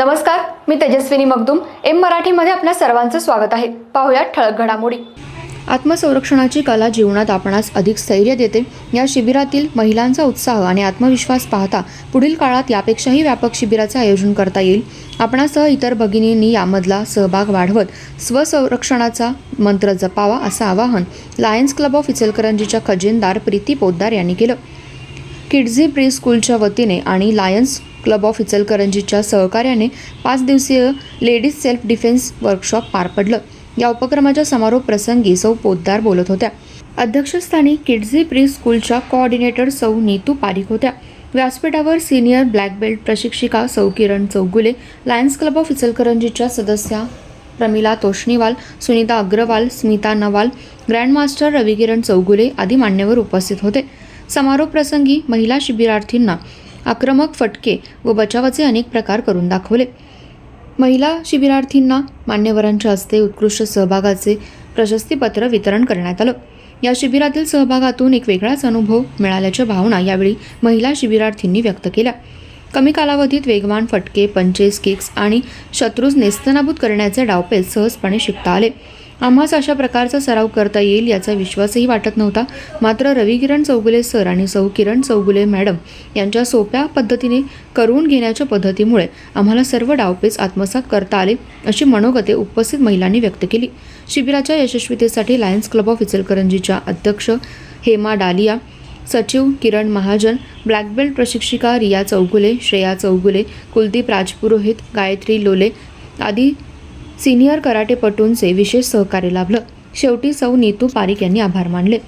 नमस्कार मी तेजस्विनी मगदुम. एम मराठीमध्ये आपल्या सर्वांचं स्वागत आहे. पाहुयात ठळक घडामोडी. आत्मसंरक्षणाची कला जीवनात आपणास अधिक स्थैर्य देते. या शिबिरातील महिलांचा उत्साह आणि आत्मविश्वास पाहता पुढील काळात यापेक्षाही व्यापक शिबिराचे आयोजन करता येईल. आपणासह इतर भगिनींनी यामधला सहभाग वाढवत स्वसंरक्षणाचा मंत्र जपावा असं आवाहन लायन्स क्लब ऑफ इचलकरंजीच्या खजिनदार प्रीती पोद्दार यांनी केलं. किड्झी प्री स्कूलच्या वतीने आणि लायन्स क्लब ऑफ इचलकरंजीच्या सहकार्याने पाच दिवसीय लेडीज सेल्फ डिफेन्स वर्कशॉप पार पडलं. या उपक्रमाच्या समारोप प्रसंगी सौ पोद्दार बोलत होत्या. अध्यक्षस्थानी किड्झी प्री स्कूलच्या कोऑर्डिनेटर सौ नीतू पारिक होत्या. व्यासपीठावर सिनियर ब्लॅक बेल्ट प्रशिक्षिका सौ Kiran Chougule Lions Club of इचलकरंजीच्या सदस्या प्रमिला तोष्णीवाल सुनीता अग्रवाल स्मिता नवाल ग्रँडमास्टर रविकिरण चौगुले आदी मान्यवर उपस्थित होते. समारोप प्रसंगी महिला शिबिरार्थींना आक्रमक फटके व बचावाचे अनेक प्रकार करून दाखवले. महिला शिबिरार्थींना मान्यवरांच्या हस्ते उत्कृष्ट सहभागाचे प्रशस्तीपत्र वितरण करण्यात आलं. या शिबिरातील सहभागातून एक वेगळाच अनुभव मिळाल्याच्या भावना यावेळी महिला शिबिरार्थींनी व्यक्त केल्या. कमी कालावधीत वेगवान फटके पंचेस किक्स आणि शत्रूज नेस्तनाबूत करण्याचे डावपेच सहजपणे शिकता आले. आम्हाच अशा प्रकारचा सराव करता येईल याचा विश्वासही वाटत नव्हता. मात्र रवी किरण चौगुले सर आणि सौ किरण चौगुले मॅडम यांच्या सोप्या पद्धतीने करून घेण्याच्या पद्धतीमुळे आम्हाला सर्व डावपेच आत्मसात करता आले अशी मनोगते उपस्थित महिलांनी व्यक्त केली. शिबिराच्या यशस्वीतेसाठी लायन्स क्लब ऑफ इचलकरंजीच्या अध्यक्ष हेमा डालिया सचिव किरण महाजन ब्लॅक बेल्ट प्रशिक्षिका रिया चौगुले श्रेया चौगुले कुलदीप राजपुरोहित गायत्री लोले आदी सिनियर कराटेपटूंचे विशेष सहकार्य लाभलं. शेवटी सौ नीतू पारिक यांनी आभार मानले.